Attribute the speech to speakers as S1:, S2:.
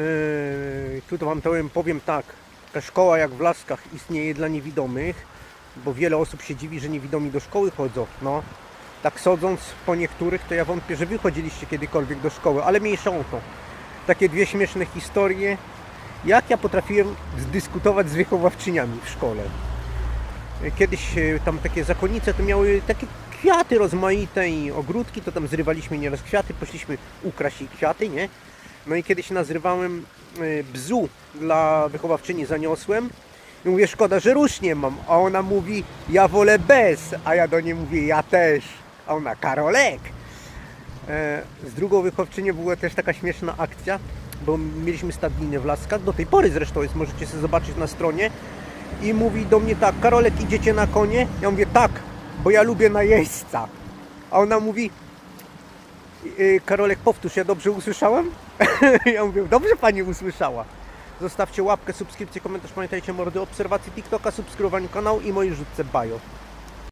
S1: Yy, tu to wam powiem, powiem tak. Taka szkoła jak w Laskach istnieje dla niewidomych, bo wiele osób się dziwi, że niewidomi do szkoły chodzą. No, tak sądząc po niektórych, to ja wątpię, że wy chodziliście kiedykolwiek do szkoły, ale mniejsza o to. Takie dwie śmieszne historie. Jak ja potrafiłem zdyskutować z wychowawczyniami w szkole. Kiedyś e, tam takie zakonnice to miały takie kwiaty rozmaite i ogródki, to tam zrywaliśmy nieraz kwiaty, poszliśmy ukraść kwiaty, nie? No i kiedyś nazrywałem e, bzu dla wychowawczyni, zaniosłem i mówię, szkoda, że róż nie mam, a ona mówi, ja wolę bez, a ja do niej mówię, ja też, a ona, Karolek. E, Z drugą wychowczynią była też taka śmieszna akcja, bo mieliśmy stadninę w Laskach, do tej pory zresztą jest, możecie sobie zobaczyć na stronie i mówi do mnie tak, Karolek idziecie na konie? Ja mówię tak, bo ja lubię na jeźdźca. A ona mówi, "Yy, Karolek powtórz, ja dobrze usłyszałem? ja mówię, dobrze pani usłyszała. Zostawcie łapkę, subskrypcję, komentarz, pamiętajcie mordy, obserwacji TikToka, subskrybowaniu kanału i mojej rzutce bio.